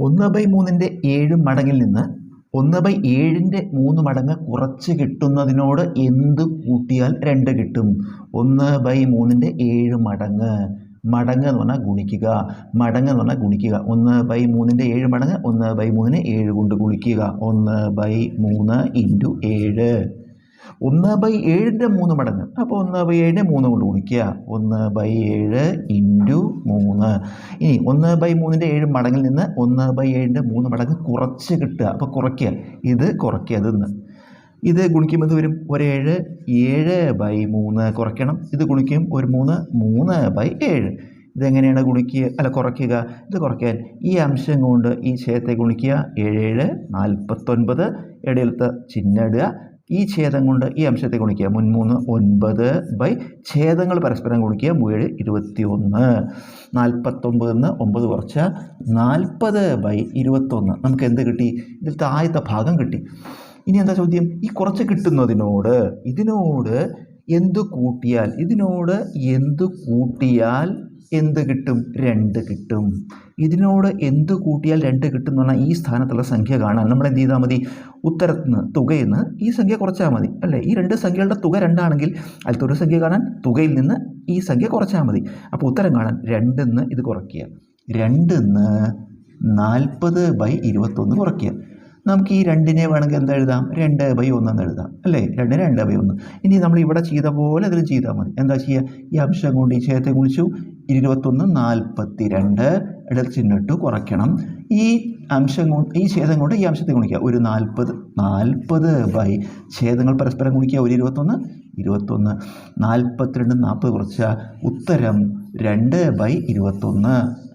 ഒന്ന് ബൈ മൂന്നിന്റെ ഏഴ് മടങ്ങിൽ നിന്ന് ഒന്ന് ബൈ ഏഴിന്റെ മൂന്ന് മടങ്ങ് കുറച്ച് കിട്ടുന്നതിനോട് എന്ത് കൂട്ടിയാൽ രണ്ട് കിട്ടും? ഒന്ന് ബൈ മൂന്നിന്റെ ഏഴ് മടങ്ങ്. മടങ്ങ് എന്ന് പറഞ്ഞാൽ ഗുണിക്കുക. മടങ്ങ് എന്ന് പറഞ്ഞാൽ ഗുണിക്കുക. ഒന്ന് ബൈ മൂന്നിന്റെ ഏഴ് മടങ്ങ് ഒന്ന് ബൈ മൂന്നിന് ഏഴ് കൊണ്ട് ഗുണിക്കുക. ഒന്ന് ബൈ മൂന്ന് ഇന്റു ഏഴ്. ഒന്ന് ബൈ ഏഴിന്റെ മൂന്ന് മടങ്ങ്. അപ്പോൾ ഒന്ന് ബൈ ഏഴിനെ മൂന്ന് കൊണ്ട് ഗുണിക്കുക. ഒന്ന് ബൈ ഏഴ് ഇന്റു മൂന്ന്. ഇനി ഒന്ന് ബൈ മൂന്നിന്റെ ഏഴ് മടങ്ങിൽ നിന്ന് ഒന്ന് ബൈ ഏഴിന്റെ മൂന്ന് മടങ്ങ് കുറച്ച് കിട്ടുക. അപ്പോൾ കുറയ്ക്കുക. ഇത് കുറയ്ക്കുക. അതിന്ന് ഇത് ഗുണിക്കുമ്പോൾ ഇത് വരും? ഒരേഴ് ഏഴ് ബൈ മൂന്ന് കുറയ്ക്കണം. ഇത് ഗുണിക്കും ഒരു മൂന്ന് മൂന്ന് ബൈ ഏഴ്. ഇതെങ്ങനെയാണ് ഗുണിക്കുക? അല്ല കുറയ്ക്കുക. ഇത് കുറയ്ക്കാൻ ഈ അംശം കൊണ്ട് ഈ ഛേദത്തെ ഗുണിക്കുക. ഏഴേഴ് നാൽപ്പത്തൊൻപത്. ഇടയിലത്തെ ചിഹ്നം ഇടുക. ഈ ഛേദം കൊണ്ട് ഈ അംശത്തെ ഗുണിക്കുക. മുൻമൂന്ന് ഒൻപത് ബൈ ഛേദങ്ങൾ പരസ്പരം ഗുണിക്കുക. മൂഴ് ഇരുപത്തി ഒന്ന് നാൽപ്പത്തൊമ്പതിൽ നിന്ന് ഒമ്പത് കുറച്ച നാൽപ്പത് ബൈ ഇരുപത്തൊന്ന്. നമുക്ക് എന്ത് കിട്ടി? ഇതിൽ താഴത്തെ ഭാഗം കിട്ടി. ഇനി എന്താ ചോദ്യം? ഈ കുറച്ച് കിട്ടുന്നതിനോട് ഇതിനോട് എന്ത് കൂട്ടിയാൽ ഇതിനോട് എന്ത് കൂട്ടിയാൽ എന്ത് കിട്ടും? രണ്ട് കിട്ടും. ഇതിനോട് എന്ത് കൂട്ടിയാൽ രണ്ട് കിട്ടും എന്ന് പറഞ്ഞാൽ ഈ സ്ഥാനത്തുള്ള സംഖ്യ കാണാൻ നമ്മൾ എന്ത് ചെയ്താൽ മതി? ഉത്തരത്തിൽ നിന്ന് ഈ സംഖ്യ കുറച്ചാൽ മതി. അല്ലേ? ഈ രണ്ട് സംഖ്യകളുടെ തുക രണ്ടാണെങ്കിൽ അതിലത്തെ ഒരു സംഖ്യ കാണാൻ തുകയിൽ നിന്ന് ഈ സംഖ്യ കുറച്ചാൽ മതി. അപ്പോൾ ഉത്തരം കാണാൻ രണ്ടെന്ന് ഇത് കുറയ്ക്കുക. രണ്ടെന്ന് നാൽപ്പത് ബൈ ഇരുപത്തൊന്ന് കുറയ്ക്കുക. നമുക്ക് ഈ രണ്ടിനെ വേണമെങ്കിൽ എന്താ എഴുതാം? രണ്ട് ബൈ ഒന്നെന്ന് എഴുതാം. അല്ലേ? രണ്ട് രണ്ട് ബൈ ഒന്ന്. ഇനി നമ്മൾ ഇവിടെ ചെയ്ത പോലെ അതിൽ ചെയ്താൽ മതി. എന്താ ചെയ്യുക? ഈ അംശം കൊണ്ട് ഈ ഛേദത്തെ കുളിച്ചു ഇരുപത്തൊന്ന് നാൽപ്പത്തി രണ്ട് ഇടൽ ചിഹ്നിട്ട് കുറയ്ക്കണം. ഈ അംശം കൊണ്ട് ഈ ഛേദം കൊണ്ട് ഈ അംശത്തെ ഗുണിക്കുക. ഒരു നാൽപ്പത് നാൽപ്പത് ബൈ ഛേദങ്ങൾ പരസ്പരം ഗുണിക്കുക. ഒരു ഇരുപത്തൊന്ന് ഇരുപത്തൊന്ന് നാൽപ്പത്തിരണ്ട് നാൽപ്പത് കുറച്ച. ഉത്തരം രണ്ട് ബൈ ഇരുപത്തൊന്ന്.